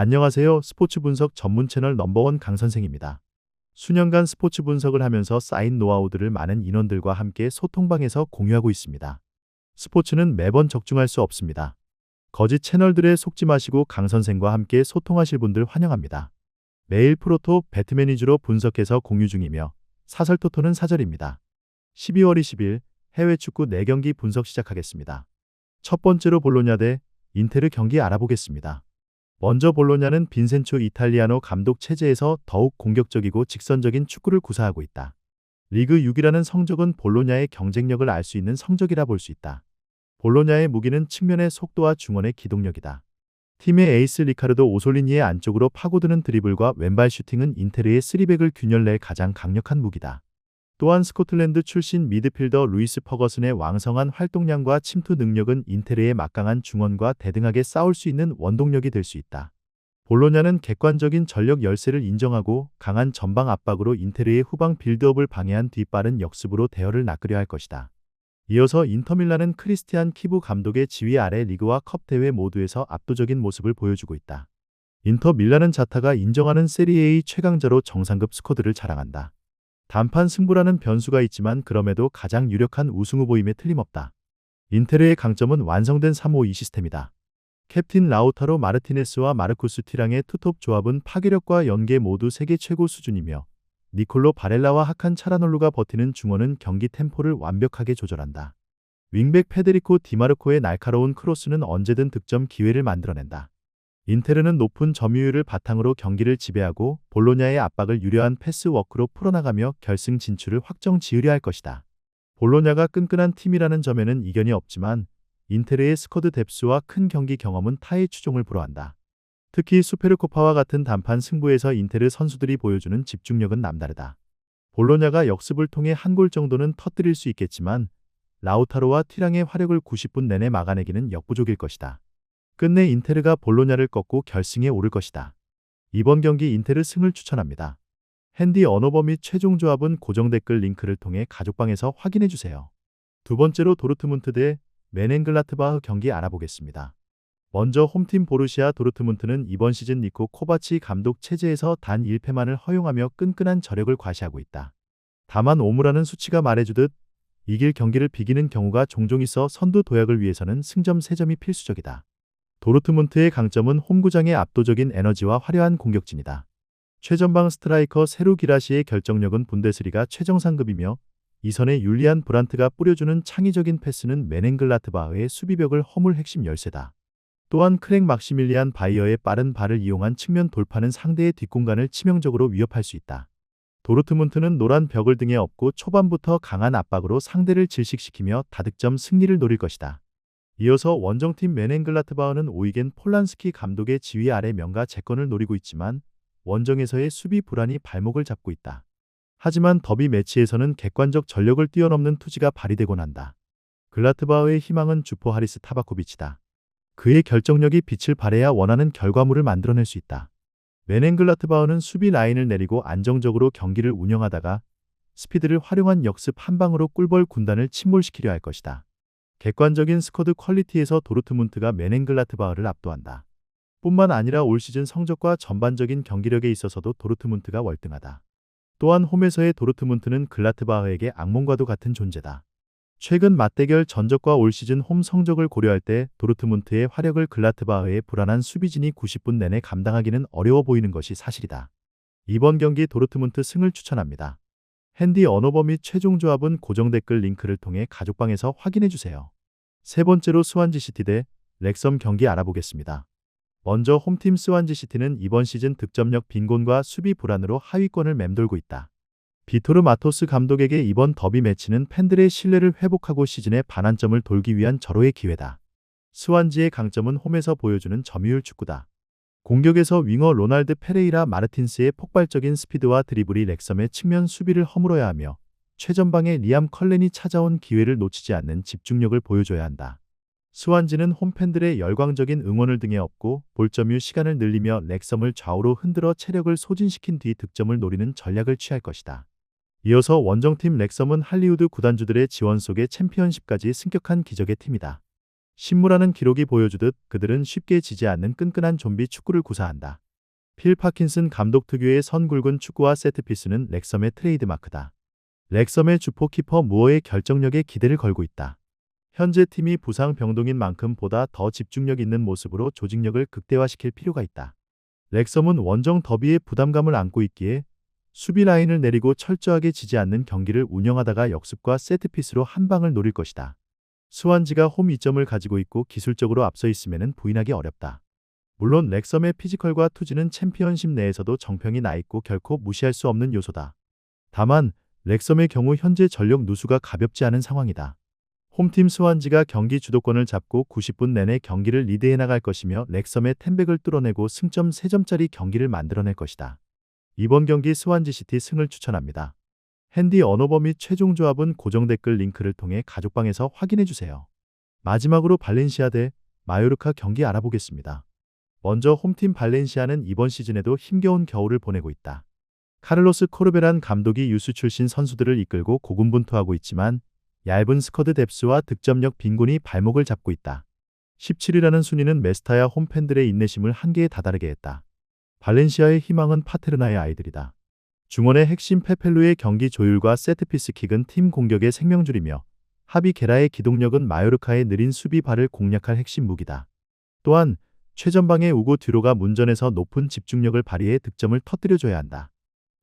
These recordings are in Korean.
안녕하세요. 스포츠 분석 전문 채널 넘버원 강선생입니다. 수년간 스포츠 분석을 하면서 쌓인 노하우들을 많은 인원들과 함께 소통방에서 공유하고 있습니다. 스포츠는 매번 적중할 수 없습니다. 거짓 채널들에 속지 마시고 강선생과 함께 소통하실 분들 환영합니다. 매일 프로토 배트맨 위주로 분석해서 공유 중이며 사설토토는 사절입니다. 12월 20일 해외 축구 4경기 분석 시작하겠습니다. 첫 번째로 볼로냐 대 인테르 경기 알아보겠습니다. 먼저 볼로냐는 빈센초 이탈리아노 감독 체제에서 더욱 공격적이고 직선적인 축구를 구사하고 있다. 리그 6이라는 성적은 볼로냐의 경쟁력을 알 수 있는 성적이라 볼 수 있다. 볼로냐의 무기는 측면의 속도와 중원의 기동력이다. 팀의 에이스 리카르도 오솔리니의 안쪽으로 파고드는 드리블과 왼발 슈팅은 인테르의 쓰리백을 균열낼 가장 강력한 무기다. 또한 스코틀랜드 출신 미드필더 루이스 퍼거슨의 왕성한 활동량과 침투 능력은 인테르의 막강한 중원과 대등하게 싸울 수 있는 원동력이 될 수 있다. 볼로냐는 객관적인 전력 열세를 인정하고 강한 전방 압박으로 인테르의 후방 빌드업을 방해한 뒤빠른 역습으로 대열을 낚으려 할 것이다. 이어서 인터밀란은 크리스티안 키부 감독의 지휘 아래 리그와 컵 대회 모두에서 압도적인 모습을 보여주고 있다. 인터 밀란은 자타가 인정하는 세리에의 최강자로 정상급 스쿼드를 자랑한다. 단판 승부라는 변수가 있지만 그럼에도 가장 유력한 우승 후보임에 틀림없다. 인테르의 강점은 완성된 3-5-2 시스템이다. 캡틴 라우타로 마르티네스와 마르쿠스 티랑의 투톱 조합은 파괴력과 연계 모두 세계 최고 수준이며 니콜로 바렐라와 하칸 차라놀루가 버티는 중원은 경기 템포를 완벽하게 조절한다. 윙백 페데리코 디마르코의 날카로운 크로스는 언제든 득점 기회를 만들어낸다. 인테르는 높은 점유율을 바탕으로 경기를 지배하고 볼로냐의 압박을 유려한 패스워크로 풀어나가며 결승 진출을 확정 지으려 할 것이다. 볼로냐가 끈끈한 팀이라는 점에는 이견이 없지만 인테르의 스쿼드 뎁스와 큰 경기 경험은 타의 추종을 불허한다. 특히 수페르코파와 같은 단판 승부에서 인테르 선수들이 보여주는 집중력은 남다르다. 볼로냐가 역습을 통해 한 골 정도는 터뜨릴 수 있겠지만 라우타로와 티랑의 화력을 90분 내내 막아내기는 역부족일 것이다. 끝내 인테르가 볼로냐를 꺾고 결승에 오를 것이다. 이번 경기 인테르 승을 추천합니다. 핸디 언어버 및 최종 조합은 고정 댓글 링크를 통해 가족방에서 확인해 주세요. 두 번째로 도르트문트 대 메넨글라트바흐 경기 알아보겠습니다. 먼저 홈팀 보르시아 도르트문트는 이번 시즌 니코 코바치 감독 체제에서 단 1패만을 허용하며 끈끈한 저력을 과시하고 있다. 다만 오무라는 수치가 말해주듯 이길 경기를 비기는 경우가 종종 있어 선두 도약을 위해서는 승점 3점이 필수적이다. 도르트문트의 강점은 홈구장의 압도적인 에너지와 화려한 공격진이다. 최전방 스트라이커 세루 기라시의 결정력은 분데스리가 최정상급이며 이선의 율리안 브란트가 뿌려주는 창의적인 패스는 메넨글라트바흐의 수비벽을 허물 핵심 열쇠다. 또한 크랭 막시밀리안 바이어의 빠른 발을 이용한 측면 돌파는 상대의 뒷공간을 치명적으로 위협할 수 있다. 도르트문트는 노란 벽을 등에 업고 초반부터 강한 압박으로 상대를 질식시키며 다득점 승리를 노릴 것이다. 이어서 원정팀 메넨글라트바흐는 오이겐 폴란스키 감독의 지휘 아래 명가 재건을 노리고 있지만 원정에서의 수비 불안이 발목을 잡고 있다. 하지만 더비 매치에서는 객관적 전력을 뛰어넘는 투지가 발휘되곤 한다. 글라트바흐의 희망은 주포 하리스 타바코비치다. 그의 결정력이 빛을 발해야 원하는 결과물을 만들어낼 수 있다. 메넨글라트바흐는 수비 라인을 내리고 안정적으로 경기를 운영하다가 스피드를 활용한 역습 한 방으로 꿀벌 군단을 침몰시키려 할 것이다. 객관적인 스쿼드 퀄리티에서 도르트문트가 메넨글라트바흐를 압도한다. 뿐만 아니라 올 시즌 성적과 전반적인 경기력에 있어서도 도르트문트가 월등하다. 또한 홈에서의 도르트문트는 글라트바흐에게 악몽과도 같은 존재다. 최근 맞대결 전적과 올 시즌 홈 성적을 고려할 때 도르트문트의 화력을 글라트바흐의 불안한 수비진이 90분 내내 감당하기는 어려워 보이는 것이 사실이다. 이번 경기 도르트문트 승을 추천합니다. 핸디 언어버 및 최종 조합은 고정 댓글 링크를 통해 가족방에서 확인해 주세요. 세 번째로 스완지 시티 대 렉섬 경기 알아보겠습니다. 먼저 홈팀 스완지 시티는 이번 시즌 득점력 빈곤과 수비 불안으로 하위권을 맴돌고 있다. 비토르 마토스 감독에게 이번 더비 매치는 팬들의 신뢰를 회복하고 시즌의 반환점을 돌기 위한 절호의 기회다. 스완지의 강점은 홈에서 보여주는 점유율 축구다. 공격에서 윙어 로날드 페레이라 마르틴스의 폭발적인 스피드와 드리블이 렉섬의 측면 수비를 허물어야 하며 최전방에 리암 컬렌이 찾아온 기회를 놓치지 않는 집중력을 보여줘야 한다. 스완지는 홈팬들의 열광적인 응원을 등에 업고 볼점유 시간을 늘리며 렉섬을 좌우로 흔들어 체력을 소진시킨 뒤 득점을 노리는 전략을 취할 것이다. 이어서 원정팀 렉섬은 할리우드 구단주들의 지원 속에 챔피언십까지 승격한 기적의 팀이다. 신무라는 기록이 보여주듯 그들은 쉽게 지지 않는 끈끈한 좀비 축구를 구사한다. 필 파킨슨 감독 특유의 선 굵은 축구와 세트피스는 렉섬의 트레이드마크다. 렉섬의 주포 키퍼 무어의 결정력에 기대를 걸고 있다. 현재 팀이 부상 병동인 만큼 보다 더 집중력 있는 모습으로 조직력을 극대화시킬 필요가 있다. 렉섬은 원정 더비의 부담감을 안고 있기에 수비 라인을 내리고 철저하게 지지 않는 경기를 운영하다가 역습과 세트피스로 한 방을 노릴 것이다. 스완지가 홈 이점을 가지고 있고 기술적으로 앞서 있음에는 부인하기 어렵다. 물론 렉섬의 피지컬과 투지는 챔피언십 내에서도 정평이 나 있고 결코 무시할 수 없는 요소다. 다만 렉섬의 경우 현재 전력 누수가 가볍지 않은 상황이다. 홈팀 스완지가 경기 주도권을 잡고 90분 내내 경기를 리드해 나갈 것이며 렉섬의 템백을 뚫어내고 승점 3점짜리 경기를 만들어낼 것이다. 이번 경기 스완지시티 승을 추천합니다. 핸디 언어버 및 최종 조합은 고정 댓글 링크를 통해 가족방에서 확인해 주세요. 마지막으로 발렌시아 대 마요르카 경기 알아보겠습니다. 먼저 홈팀 발렌시아는 이번 시즌에도 힘겨운 겨울을 보내고 있다. 카를로스 코르베란 감독이 유수 출신 선수들을 이끌고 고군분투하고 있지만 얇은 스쿼드 뎁스와 득점력 빈곤이 발목을 잡고 있다. 17위라는 순위는 메스타야 홈팬들의 인내심을 한계에 다다르게 했다. 발렌시아의 희망은 파테르나의 아이들이다. 중원의 핵심 페펠루의 경기 조율과 세트피스 킥은 팀 공격의 생명줄이며 하비 게라의 기동력은 마요르카의 느린 수비발을 공략할 핵심 무기다. 또한 최전방의 우고 뒤로가 문전에서 높은 집중력을 발휘해 득점을 터뜨려줘야 한다.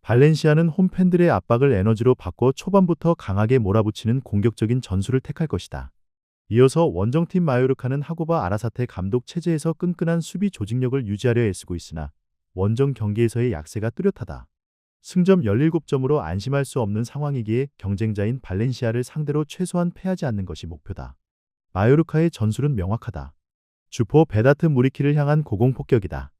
발렌시아는 홈팬들의 압박을 에너지로 바꿔 초반부터 강하게 몰아붙이는 공격적인 전술을 택할 것이다. 이어서 원정팀 마요르카는 하고바 아라사테 감독 체제에서 끈끈한 수비 조직력을 유지하려 애쓰고 있으나 원정 경기에서의 약세가 뚜렷하다. 승점 17점으로 안심할 수 없는 상황이기에 경쟁자인 발렌시아를 상대로 최소한 패하지 않는 것이 목표다. 마요르카의 전술은 명확하다. 주포 베다트 무리키를 향한 고공폭격이다.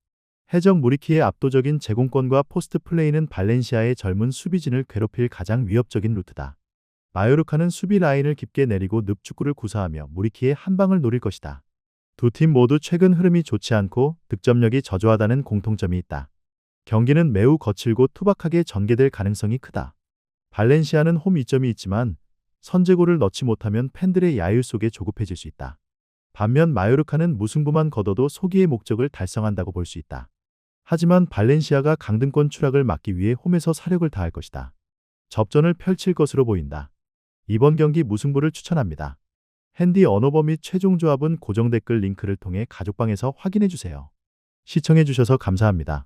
해적 무리키의 압도적인 제공권과 포스트 플레이는 발렌시아의 젊은 수비진을 괴롭힐 가장 위협적인 루트다. 마요르카는 수비 라인을 깊게 내리고 늪축구를 구사하며 무리키의 한 방을 노릴 것이다. 두 팀 모두 최근 흐름이 좋지 않고 득점력이 저조하다는 공통점이 있다. 경기는 매우 거칠고 투박하게 전개될 가능성이 크다. 발렌시아는 홈 이점이 있지만 선제골을 넣지 못하면 팬들의 야유 속에 조급해질 수 있다. 반면 마요르카는 무승부만 거둬도 소기의 목적을 달성한다고 볼 수 있다. 하지만 발렌시아가 강등권 추락을 막기 위해 홈에서 사력을 다할 것이다. 접전을 펼칠 것으로 보인다. 이번 경기 무승부를 추천합니다. 핸디 언어버 및 최종 조합은 고정 댓글 링크를 통해 가족방에서 확인해 주세요. 시청해 주셔서 감사합니다.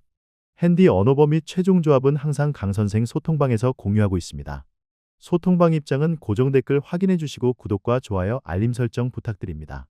핸디 언어버 및 최종 조합은 항상 강선생 소통방에서 공유하고 있습니다. 소통방 입장은 고정 댓글 확인해 주시고 구독과 좋아요, 알림 설정 부탁드립니다.